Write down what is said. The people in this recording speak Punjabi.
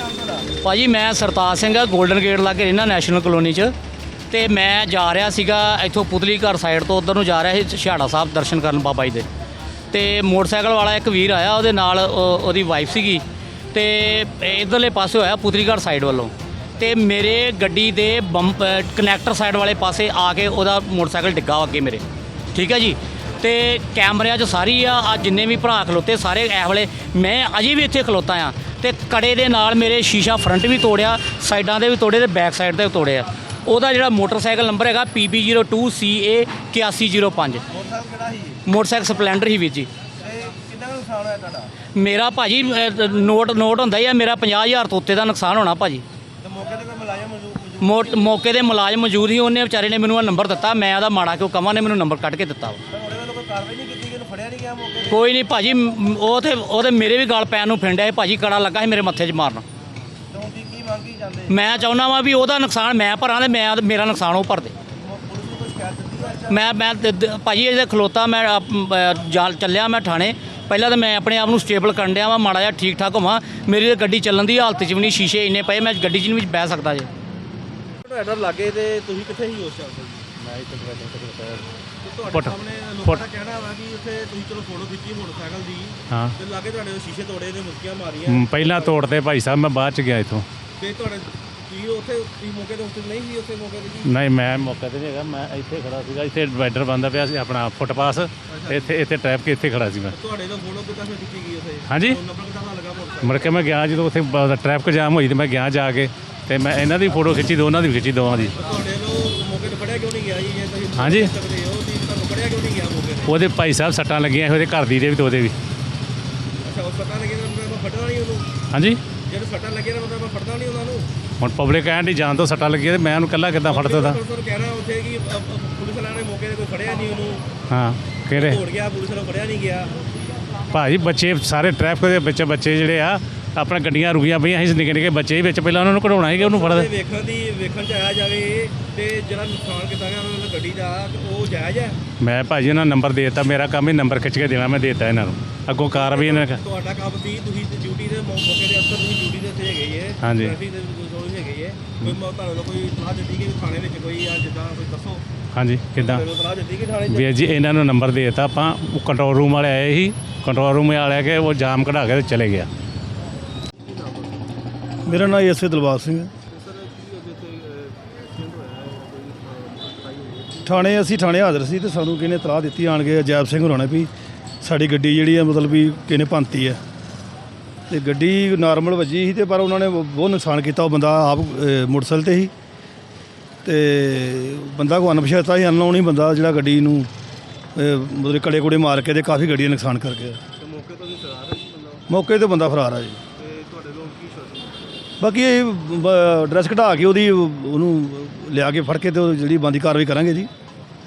ਨਾਮ ਤੁਹਾਡਾ ਭਾਜੀ, ਮੈਂ ਸਰਤਾਜ ਸਿੰਘ ਆ 골ਡਨ ਗੇਟ ਲਾਗੇ ਰਹਿਣਾ ਨੈਸ਼ਨਲ ਕਲੋਨੀ 'ਚ। ਤੇ ਮੈਂ ਜਾ ਰਿਹਾ ਸੀਗਾ ਇੱਥੋਂ ਪੁਤਲੀ ਘਰ ਸਾਈਡ ਤੋਂ ਉਧਰ ਨੂੰ ਜਾ ਰਿਹਾ ਸੀ ਛਿਹਾੜਾ ਸਾਹਿਬ ਦਰਸ਼ਨ ਕਰਨ ਬਾਬਾ ਜੀ ਦੇ। ਤੇ ਮੋਟਰਸਾਈਕਲ ਵਾਲਾ ਇੱਕ ਵੀਰ ਆਇਆ, ਉਹਦੇ ਨਾਲ ਉਹਦੀ ਵਾਈਫ ਸੀਗੀ। ਤੇ ਇਧਰਲੇ ਪਾਸੇ ਹੋਇਆ ਪੁਤਲੀ ਘਰ ਸਾਈਡ ਵੱਲੋਂ। ਤੇ ਮੇਰੇ ਗੱਡੀ ਦੇ ਬੰਪ ਕਨੈਕਟਰ ਸਾਈਡ ਵਾਲੇ ਪਾਸੇ ਆ ਕੇ ਉਹਦਾ ਮੋਟਰਸਾਈਕਲ ਡਿੱਗਾ ਅੱਗੇ ਮੇਰੇ। ਠੀਕ ਹੈ ਜੀ? ਤੇ ਕੈਮਰਿਆਂ 'ਚ ਸਾਰੀ ਆ ਆ ਜਿੰਨੇ ਵੀ ਭਰਾ ਖਲੋਤੇ ਸਾਰੇ ਇਹ ਵੇਲੇ ਮੈਂ ਅਜੇ ਵੀ ਇੱਥੇ ਖਲੋਤਾ ਆ। ਤੇ ਕੜੇ ਦੇ ਨਾਲ ਮੇਰੇ ਸ਼ੀਸ਼ਾ ਫਰੰਟ ਵੀ ਤੋੜਿਆ ਸਾਈਡਾਂ ਦੇ ਵੀ ਤੋੜੇ ਤੇ ਬੈਕ ਸਾਈਡ ਤੇ ਵੀ ਤੋੜਿਆ। ਉਹਦਾ ਜਿਹੜਾ ਮੋਟਰਸਾਈਕਲ ਨੰਬਰ ਹੈਗਾ PB02CA 8105 ਮੋਟਰਸਾਈਕਲ ਕਿਹੜਾ ਸੀ ਮੋਟਰਸਾਈਕਲ ਸਪਲੈਂਡਰ ਹੀ ਵੀਰ ਜੀ। ਮੇਰਾ ਭਾਜੀ ਅਹ, ਨੋਟ ਨੋਟ ਹੁੰਦਾ ਹੀ ਆ ਮੇਰਾ 50000 ਤੋਂ ਉੱਤੇ ਦਾ ਨੁਕਸਾਨ ਹੋਣਾ ਭਾਜੀ। ਤੇ ਮੌਕੇ ਮੋ- ਮੌਕੇ ਦੇ ਮੁਲਾਜ਼ਮ ਮੌਜੂਦ ਸੀ ਉਹਨੇ ਵਿਚਾਰੇ ਨੇ ਮੈਨੂੰ ਆ ਨੰਬਰ ਦਿੱਤਾ ਮੈਂ ਉਹਦਾ ਮਾੜਾ ਕਿਉਂ ਕਵਾਂ ਨੇ ਮੈਨੂੰ ਨੰਬਰ ਕੱਢ ਕੇ ਦਿੱਤਾ ਵਾ। ਗਿਆ ਮੌਕੇ ਤੇ? ਕੋਈ ਨਹੀਂ ਭਾਜੀ ਮ- ਉਹ ਤੇ ਉਹਦੇ ਮੇਰੇ ਵੀ ਗਲ ਪੈਣ ਨੂੰ ਫਿੰਡਿਆ ਸੀ ਭਾਜੀ ਕੜਾ ਲੱਗਾ ਸੀ ਮੇਰੇ ਮੱਥੇ 'ਚ ਮਾਰਨ। ਤੇ ਹੁਣ ਦੀ ਕੀ ਮੰਗ ਕੀ ਜਾਂਦੇ? ਮੈਂ ਚਾਹੁੰਦਾ ਵਾਂ ਵੀ ਉਹਦਾ ਨੁਕਸਾਨ ਮੈਂ ਭਰਾਂ ਤੇ ਮੈਂ ਮੇਰਾ ਨੁਕਸਾਨ ਉਹ ਭਰ ਦੇ ਪੁਲਿਸ ਨੂੰ ਕੋਈ ਸ਼ਿਕਾਇਤ ਦਿੱਤੀ ਹੈ? ਮੈਂ ਮੈਂ ਦ- ਦ- ਭਾਜੀ ਇਹਦੇ ਖਲੋਤਾ ਮੈਂ ਆਪ- ਅਹ ਜਾ ਚੱਲਿਆ ਮੈਂ ਥਾਣੇ। ਪਹਿਲਾਂ ਤਾਂ ਮੈਂ ਆਪਣੇ ਆਪ ਨੂੰ ਸਟੇਬਲ ਕਰਨ ਡਿਆ ਵਾਂ ਮਾੜਾ ਜਿਹਾ ਠੀਕ ਠਾਕ ਹੋਵਾਂ। ਮੇਰੀ ਤਾਂ ਗੱਡੀ ਚੱਲਣ ਦੀ ਹਾਲਤ 'ਚ ਵੀ ਨਹੀਂ ਸ਼ੀਸ਼ੇ ਇੰਨੇ ਪਏ ਮੈਂ ਗੱਡੀ 'ਚ ਨਹੀਂ ਬਹਿ ਸਕਦਾ ਜੇ। ਤੁਹਾਡਾ ਲੱਗੇ ਤੇ ਤੁਸੀਂ ਕਿੱਥੇ ਹੀ ਉਸ ਚਾਲ ਮੈਂ ਇੱਥੇ ਤੁਹਾਡੇ ਸਾਹਮਣੇ ਲੋਕਾਂ ਦਾ ਕਹਿਣਾ ਵਾ ਕਿ ਉੱਥੇ ਤੁਸੀਂ ਚਲੋ ਫੋਟੋ ਖਿੱਚੀ ਮੋਟਰਸਾਈਕਲ ਦੀ। ਹਾਂ। ਤੇ ਲਾਗੇ ਤੁਹਾਡੇ ਸ਼ੀਸ਼ੇ ਤੋੜੇ ਨੇ ਮੁਸਕੀਆਂ ਮਾਰੀਆਂ। ਹਮ, ਪਹਿਲਾਂ ਤੋੜਦੇ ਭਾਈ ਸਾਹਿਬ ਮੈਂ ਬਾਅਦ ਚ ਗਿਆ ਇਥੋਂ। ਤੇ ਤੁਹਾਡੇ ਤੁਸੀਂ ਉੱਥੇ ਤੁਸੀਂ ਮੌਕੇ ਤੇ ਉੱਤੇ ਨਹੀਂ ਸੀ ਉੱਥੇ ਮੌਕੇ ਤੇ ਜੀ? ਨਹੀਂ ਮੈਂ ਮੌਕੇ ਤੇ ਨਹੀਂ ਹੈਗਾ ਮੈਂ ਇੱਥੇ ਖੜਾ ਸੀਗਾ। ਇੱਥੇ ਡਿਵਾਈਡਰ ਬੰਦਾ ਪਿਆ ਸੀ ਆਪਣਾ ਫੁੱਟਪਾਸ ਇੱਥੇ ਇੱਥੇ ਟ੍ਰੈਫਿਕ ਇੱਥੇ ਖੜਾ ਸੀ ਮੈਂ। ਤੁਹਾਡੇ ਤੋਂ ਫੋਟੋ ਕਿੱਦਾਂ ਫਿਰ ਖਿੱਚੀ ਗਈ ਉੱਥੇ? ਹਾਂਜੀ? ਫੋਨ ਨੰਬਰ ਕਿੱਦਾਂ ਪਤਾ ਲੱਗਾ ਮੋਟਰਸਾਈਕਲ? ਮੁੜ ਕੇ ਮੈਂ ਗਿਆ ਜਦੋਂ ਉੱਥੇ ਟ੍ਰੈਫਿਕ ਜਾਮ ਹੋਈ ਤੇ ਮੈਂ ਗਿਆ ਜਾ ਕੇ। ਤੇ ਮੈਂ ਇਹਨਾਂ ਦੀ ਫੋਟੋ ਖਿੱਚੀ ਦੋਨਾਂ ਦੀ ਵੀ ਖਿੱਚੀ ਦੋਵਾਂ ਦੀ। ਤੁਹਾਡੇ ਕਿਉਂ ਨਹੀਂ ਗਿਆ ਜੀ? ਜੇ ਤੁਸੀਂ ਹਾਂਜੀ। ਪੁੱਛ ਸਕਦੇ ਹੋ ਤੁਸੀਂ ਤੁਹਾਨੂੰ ਫੜਿਆ ਕਿਉਂ ਨਹੀਂ ਗਿਆ ਮੌਕੇ ਤੇ? ਉਹਦੇ ਭਾਈ ਸਾਹਿਬ ਸੱਟਾਂ ਲੱਗੀਆਂ ਉਹਦੇ ਘਰ ਦੀ ਦੇ ਵੀ ਤੇ ਉਹਦੇ ਵੀ। ਅੱਛਾ ਉਹ ਪਤਾ ਲੱਗਿਆ ਤਾਂ ਮੈਂ ਨਹੀਂ ਉਹਨੂੰ? ਹਾਂਜੀ। ਜਦੋਂ ਸੱਟਾਂ ਲੱਗੀਆਂ ਤਾਂ ਮਤਲਬ ਮੈਂ ਫੜਨਾ ਨਹੀਂ ਉਹਨਾਂ ਨੂੰ? ਹੁਣ ਪਬਲਿਕ ਕਹਿਣ ਦੀ ਤੋਂ ਸੱਟਾਂ ਲੱਗੀਆਂ ਤੇ ਮੈਂ ਉਹਨੂੰ ਕੱਲਾ ਕਿੱਦਾਂ ਫੜ ਸਕਦਾ ਪੁਲਿਸ ਨੂੰ ਕਹਿ ਰਿਹਾ ਉੱਥੇ ਕਿ ਅ, ਅ, ਪੁਲਿਸ ਵਾਲਿਆਂ ਨੇ ਮੌਕੇ ਤੇ ਕੋਈ ਫੜਿਆ ਨਹੀਂ ਉਹਨੂੰ। ਹਾਂ ਕਿਹੜੇ? ਦੌੜ ਗਿਆ ਪੁਲਿਸ ਨੂੰ ਫੜਿਆ ਨਹੀਂ ਗਿਆ। ਭਾਜੀ ਬੱਚੇ ਸਾਰੇ ਟ੍ਰੈਫਿਕ ਦੇ ਵਿੱਚ ਬੱਚੇ ਜਿਹੜੇ ਆ ਆਪਣਾ ਗੱਡੀਆਂ ਰੁਕੀਆਂ ਪਈਆਂ ਸੀ ਨਿੱਕੇ ਨਿੱਕੇ ਬੱਚੇ ਵਿੱਚ ਪਹਿਲਾਂ ਉਹਨਾਂ ਨੂੰ ਕਢਾਉਣਾ ਸੀ ਉਹਨੂੰ ਫੜਦਾ ਤੇ ਵੇਖਣ ਦੀ ਵੇਖਣ ਚ ਆਇਆ ਜਾਵੇ ਤੇ ਜਿਹੜਾ ਨੁਕਸਾਨ ਕੀਤਾ ਗਿਆ ਉਹਨਾਂ ਦੀ ਗੱਡੀ ਦਾ ਤੇ ਉਹ ਜਾਇਜ਼ ਹੈ? ਮੈਂ ਭਾਜੀ ਇਹਨਾਂ ਨੂੰ ਨੰਬਰ ਦੇ ਦਿੱਤਾ ਮੇਰਾ ਕੰਮ ਹੀ ਨੰਬਰ ਖਿੱਚ ਕੇ ਦੇਣਾ ਮੈਂ ਦੇ ਦਿੱਤਾ ਇਹਨਾਂ ਨੂੰ। ਅੱਗੋਂ ਕਾਰਵਾਈ ਇਹਨਾਂ ਨੇ ਤੁਹਾਡਾ ਕੰਮ ਸੀ ਤੁਸੀਂ ਡਿਊਟੀ ਦੇ ਮੌ- ਮੌਕੇ ਦੇ ਅਫਸਰ ਤੁਸੀਂ ਡਿਊਟੀ ਦੇ ਉੱਤੇ ਹੈਗੇ ਹੀ ਹੈ ਹਾਂਜੀ। ਟ੍ਰੈਫਿਕ ਦੇ ਕੋਈ ਹੈਗੇ ਹੀ ਕੋਈ ਮੈਂ ਤੁਹਾਨੂੰ ਲੋਕ ਕੋਈ ਸਲਾਹ ਦਿੱਤੀ ਕਿ ਥਾਣੇ ਵਿੱਚ ਕੋਈ ਆ ਜਿੱਦਾਂ ਕੋਈ ਦੱਸੋ? ਹਾਂਜੀ ਕਿੱਦਾਂ? ਮੈਨੂੰ ਸਲਾਹ ਦਿੱਤੀ ਕਿ ਥਾਣੇ 'ਚ? ਵੀਰ ਜੀ ਇਹਨਾਂ ਨੂੰ ਨੰਬਰ ਦੇ ਦਿੱਤਾ ਆਪਾਂ ਕੰਟਰੋਲ ਰੂਮ ਵਾਲੇ ਆਏ ਸੀ। ਕੰਟਰੋਲ ਰੂਮ ਵਾਲੇ ਆ ਕੇ ਉਹ ਜਾਮ ਕਢਾ ਕੇ ਤੇ ਚਲੇ ਗਿਆ। ਮੇਰਾ ਨਾਮ ਐਸਏ ਦਿਲਬਾਗ ਸਿੰਘ ਹੈ। ਥਾਣੇ ਅਸੀਂ ਥਾਣੇ ਹਾਜ਼ਰ ਸੀ ਤੇ ਸਾਨੂੰ ਕਿਹਨੇ ਤਲਾਹ ਦਿੱਤੀ ਆਣ ਕੇ ਅਜੈਬ ਸਿੰਘ ਹੋਰਾਂ ਨੇ ਵੀ ਸਾਡੀ ਗੱਡੀ ਜਿਹੜੀ ਹੈ ਮਤਲਬ ਵੀ ਕਿਹਨੇ ਭੰਤੀ ਹੈ। ਤੇ ਗੱਡੀ ਨਾਰਮਲ ਵੱਜੀ ਸੀ ਤੇ ਪਰ ਉਹਨਾਂ ਨੇ ਬਹੁਤ ਨੁਕਸਾਨ ਕੀਤਾ ਉਹ ਬੰਦਾ ਆਪ ਮੋਟਰਸਾਈਕਲ ਤੇ ਸੀ। ਤੇ ਬੰਦਾ ਕੋ ਅਣਪਛਾਤਾ ਸੀ ਅਨਨੋਨ ਹੀ ਬੰਦਾ ਜਿਹੜਾ ਗੱਡੀ ਨੂੰ ਮਤਲਬ ਕੜੇ ਕੁੜੇ ਮਾਰ ਕੇ ਤੇ ਕਾਫੀ ਗੱਡੀ ਨੁਕਸਾਨ ਕਰ ਗਿਆ। ਤੇ ਮੌਕੇ ਤੋਂ ਵੀ ਫਰਾਰ ਹੈ ਜੀ ਬੰਦਾ ਮੌਕੇ ਤੇ ਬੰਦਾ ਫਰਾਰ ਆ ਜੀ ਤੇ ਤੁਹਾਡੇ ਲੋਕ ਕੀ ਸੋਚਦੇ ਬਾਕੀ ਇਹ ਐਡਰੈਸ ਘਟਾ ਕੇ ਉਹਦੀ, ਉਹਨੂੰ ਲਿਆ ਕੇ ਫੜ ਕੇ ਤੇ ਉਹ ਜਿਹੜੀ ਬੰਦੀ ਕਾਰਵਾਈ ਕਰਾਂਗੇ ਜੀ।